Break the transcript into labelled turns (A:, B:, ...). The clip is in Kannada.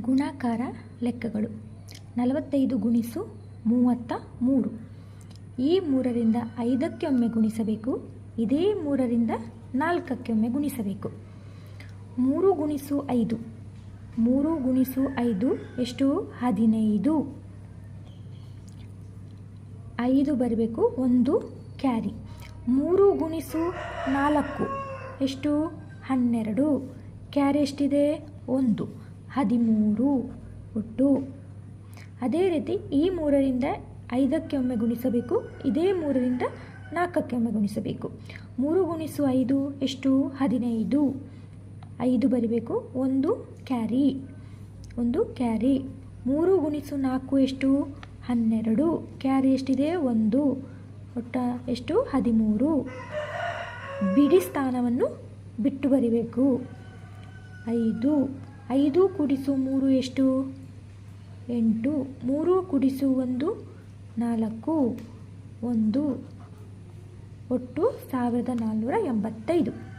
A: ಗುಣಾಕಾರ ಲೆಕ್ಕಗಳು. ನಲವತ್ತೈದು ಗುಣಿಸು ಮೂವತ್ತ ಮೂರು. ಈ ಮೂರರಿಂದ ಐದಕ್ಕೆ ಒಮ್ಮೆ ಗುಣಿಸಬೇಕು, ಇದೇ ಮೂರರಿಂದ ನಾಲ್ಕಕ್ಕೆ ಒಮ್ಮೆ ಗುಣಿಸಬೇಕು. ಮೂರು ಗುಣಿಸು ಐದು. ಮೂರು ಗುಣಿಸು ಐದು ಎಷ್ಟು? ಹದಿನೈದು. ಐದು ಬರಬೇಕು, ಒಂದು ಕ್ಯಾರಿ. ಮೂರು ಗುಣಿಸು ನಾಲ್ಕು ಎಷ್ಟು? ಹನ್ನೆರಡು. ಕ್ಯಾರಿ ಎಷ್ಟಿದೆ? ಒಂದು. ಹದಿಮೂರು ಒಟ್ಟು. ಅದೇ ರೀತಿ ಈ ಮೂರರಿಂದ ಐದಕ್ಕೆ ಒಮ್ಮೆ ಗುಣಿಸಬೇಕು, ಇದೇ ಮೂರರಿಂದ ನಾಲ್ಕಕ್ಕೆ ಒಮ್ಮೆ ಗುಣಿಸಬೇಕು. ಮೂರು ಗುಣಿಸು ಐದು, ಎಷ್ಟು? ಹದಿನೈದು. ಐದು ಬರಿಬೇಕು, ಒಂದು ಕ್ಯಾರಿ. ಒಂದು ಕ್ಯಾರಿ. ಮೂರು ಗುಣಿಸು ನಾಲ್ಕು ಎಷ್ಟು? ಹನ್ನೆರಡು. ಕ್ಯಾರಿ ಎಷ್ಟಿದೆ? ಒಂದು. ಒಟ್ಟ ಎಷ್ಟು? ಹದಿಮೂರು. ಬಿಡಿ ಸ್ಥಾನವನ್ನು ಬಿಟ್ಟು ಬರಿಬೇಕು. ಐದು. ಐದು ಕುಡಿಸು ಮೂರು ಎಷ್ಟು? ಎಂಟು. ಮೂರು ಕುಡಿಸು ಒಂದು ನಾಲ್ಕು. ಒಂದು ಒಟ್ಟು ಸಾವಿರದ ನಾನ್ನೂರ ಎಂಬತ್ತೈದು.